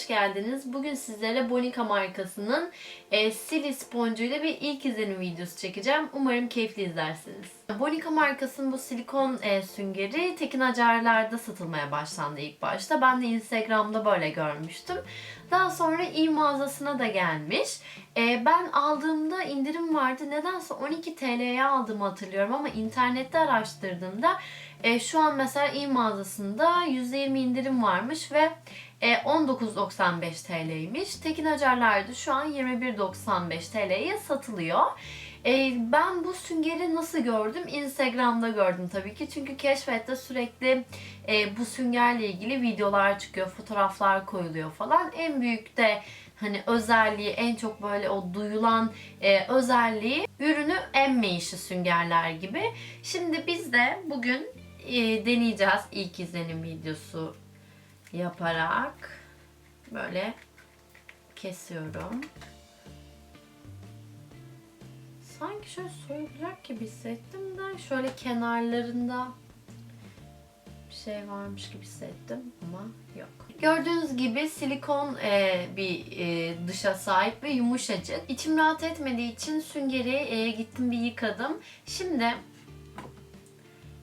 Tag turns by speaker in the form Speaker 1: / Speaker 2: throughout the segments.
Speaker 1: hoş geldiniz. Bugün sizlere Bonica markasının e, Silly Sponge ile bir ilk izlenim videosu çekeceğim. Umarım keyifli izlersiniz. Bonica markasının bu silikon e, süngeri Tekin Acarlar'da satılmaya başlandı ilk başta. Ben de Instagram'da böyle görmüştüm. Daha sonra iyi mağazasına da gelmiş. E, ben aldığımda indirim vardı. Nedense 12 TL'ye aldığımı hatırlıyorum ama internette araştırdığımda e, şu an mesela iyi mağazasında %20 indirim varmış ve e, 19.95 TL'ymiş. Tekin Acarlar'da şu an 21.95 TL'ye satılıyor. E, ben bu süngeri nasıl gördüm? Instagram'da gördüm tabii ki. Çünkü keşfette sürekli e, bu süngerle ilgili videolar çıkıyor, fotoğraflar koyuluyor falan. En büyük de hani özelliği, en çok böyle o duyulan e, özelliği ürünü emme işi süngerler gibi. Şimdi biz de bugün e, deneyeceğiz ilk izlenim videosu yaparak. Böyle kesiyorum. Sanki şöyle soyulacak gibi hissettim de şöyle kenarlarında bir şey varmış gibi hissettim ama yok. Gördüğünüz gibi silikon e, bir e, dışa sahip ve yumuşacık. İçim rahat etmediği için süngeri e, gittim bir yıkadım. Şimdi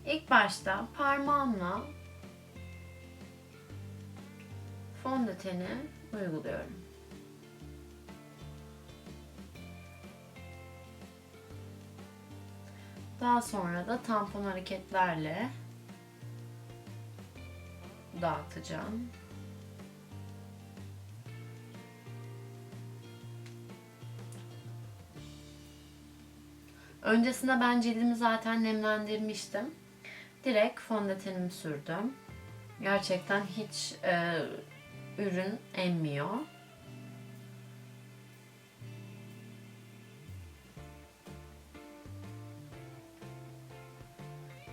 Speaker 1: ilk başta parmağımla fondöteni uyguluyorum. Daha sonra da tampon hareketlerle dağıtacağım. Öncesinde ben cildimi zaten nemlendirmiştim. Direkt fondötenimi sürdüm. Gerçekten hiç e, ürün emmiyor.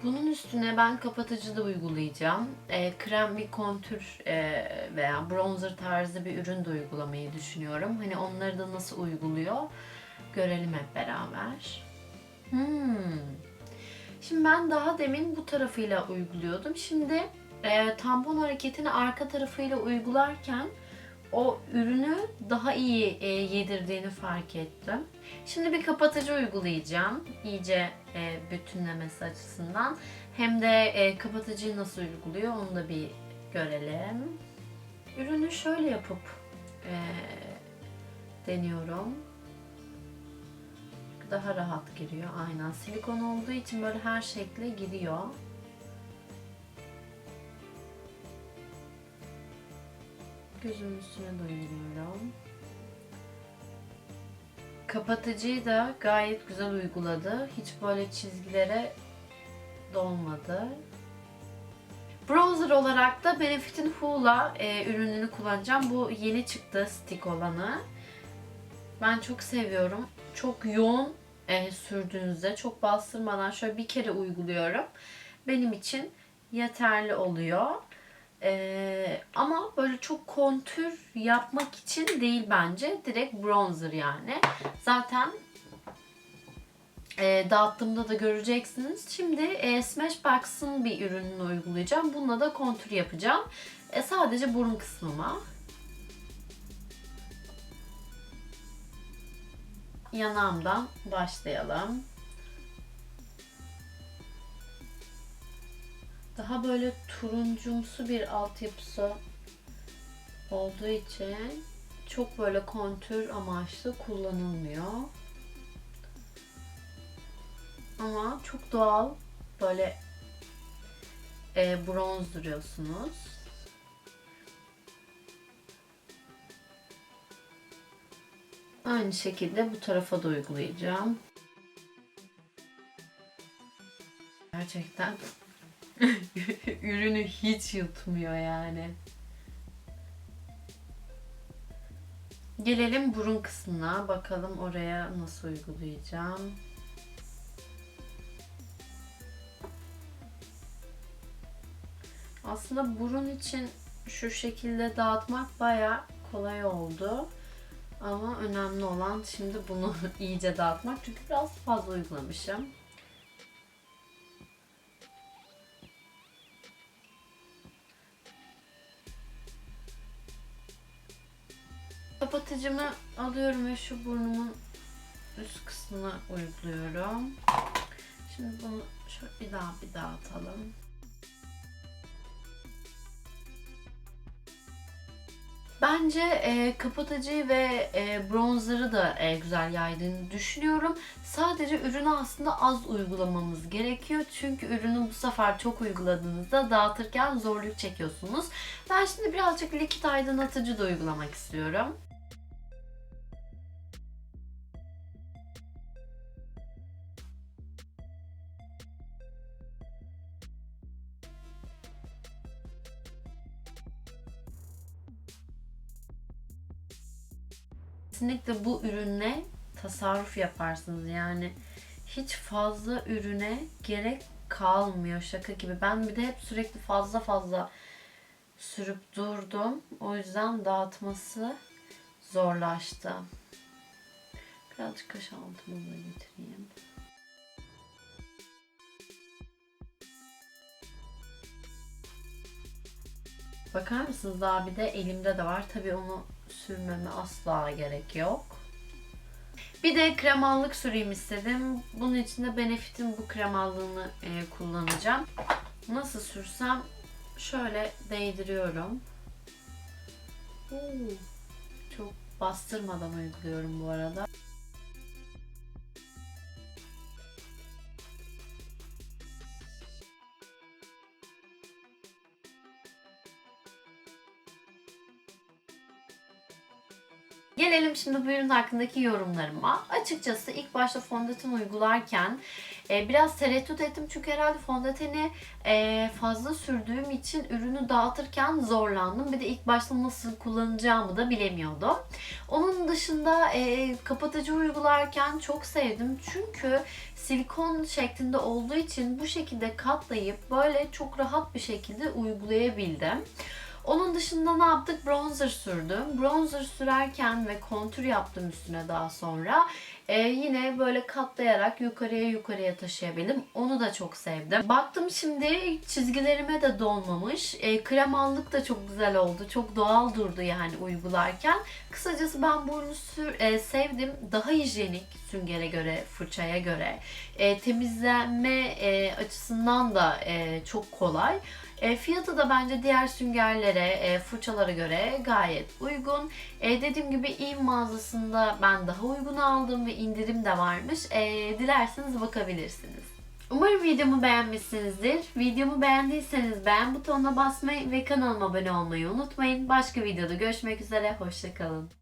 Speaker 1: Bunun üstüne ben kapatıcı da uygulayacağım. E, krem bir kontür e, veya bronzer tarzı bir ürün de uygulamayı düşünüyorum. Hani onları da nasıl uyguluyor görelim hep beraber. Hmm. Şimdi ben daha demin bu tarafıyla uyguluyordum. Şimdi e, tampon hareketini arka tarafıyla uygularken o ürünü daha iyi e, yedirdiğini fark ettim. Şimdi bir kapatıcı uygulayacağım. İyice e, bütünlemesi açısından. Hem de e, kapatıcıyı nasıl uyguluyor onu da bir görelim. Ürünü şöyle yapıp e, deniyorum. Daha rahat giriyor. Aynen. Silikon olduğu için böyle her şekle giriyor. Gözümün üstüne de uyguluyorum. Kapatıcıyı da gayet güzel uyguladı. Hiç böyle çizgilere dolmadı. Bronzer olarak da Benefit'in Hoola e, ürününü kullanacağım. Bu yeni çıktı stick olanı. Ben çok seviyorum. Çok yoğun e, sürdüğünüzde çok bastırmadan şöyle bir kere uyguluyorum. Benim için yeterli oluyor. Ee, ama böyle çok kontür yapmak için değil bence. Direkt bronzer yani. Zaten e, dağıttığımda da göreceksiniz. Şimdi e, Smashbox'ın bir ürününü uygulayacağım. Bununla da kontür yapacağım. E, sadece burun kısmıma. Yanağımdan başlayalım. Daha böyle turuncumsu bir altyapısı olduğu için çok böyle kontür amaçlı kullanılmıyor. Ama çok doğal böyle e, bronz duruyorsunuz. Aynı şekilde bu tarafa da uygulayacağım. Gerçekten ürünü hiç yutmuyor yani. Gelelim burun kısmına. Bakalım oraya nasıl uygulayacağım. Aslında burun için şu şekilde dağıtmak baya kolay oldu. Ama önemli olan şimdi bunu iyice dağıtmak. Çünkü biraz fazla uygulamışım. Kapatıcımı alıyorum ve şu burnumun üst kısmına uyguluyorum. Şimdi bunu şöyle bir daha bir daha atalım. Bence e, kapatıcıyı ve e, bronzer'ı da e, güzel yaydığını düşünüyorum. Sadece ürünü aslında az uygulamamız gerekiyor. Çünkü ürünü bu sefer çok uyguladığınızda dağıtırken zorluk çekiyorsunuz. Ben şimdi birazcık likit aydınlatıcı da uygulamak istiyorum. Kesinlikle bu ürünle tasarruf yaparsınız. Yani hiç fazla ürüne gerek kalmıyor şaka gibi. Ben bir de hep sürekli fazla fazla sürüp durdum. O yüzden dağıtması zorlaştı. Birazcık kaş altımı da getireyim. Bakar mısınız daha bir de elimde de var. Tabii onu sürmeme asla gerek yok. Bir de kremallık süreyim istedim. Bunun için de Benefit'in bu kremallığını e, kullanacağım. Nasıl sürsem şöyle değdiriyorum. Oo, çok bastırmadan uyguluyorum bu arada. Gelelim şimdi bu ürün hakkındaki yorumlarıma. Açıkçası ilk başta fondöten uygularken e, biraz tereddüt ettim. Çünkü herhalde fondöteni e, fazla sürdüğüm için ürünü dağıtırken zorlandım. Bir de ilk başta nasıl kullanacağımı da bilemiyordum. Onun dışında e, kapatıcı uygularken çok sevdim. Çünkü silikon şeklinde olduğu için bu şekilde katlayıp böyle çok rahat bir şekilde uygulayabildim. Onun dışında ne yaptık? Bronzer sürdüm. Bronzer sürerken ve kontür yaptım üstüne daha sonra. Ee, yine böyle katlayarak yukarıya yukarıya taşıyabildim. Onu da çok sevdim. Baktım şimdi çizgilerime de dolmamış. Ee, kremallık da çok güzel oldu. Çok doğal durdu yani uygularken. Kısacası ben bu ürünü sür, e, sevdim. Daha hijyenik süngere göre, fırçaya göre. E, temizlenme e, açısından da e, çok kolay. E, fiyatı da bence diğer süngerlere, e, fırçalara göre gayet uygun. E, dediğim gibi iyi mağazasında ben daha uygun aldım ve indirim de varmış. E, dilerseniz bakabilirsiniz. Umarım videomu beğenmişsinizdir. Videomu beğendiyseniz beğen butonuna basmayı ve kanalıma abone olmayı unutmayın. Başka videoda görüşmek üzere. Hoşçakalın.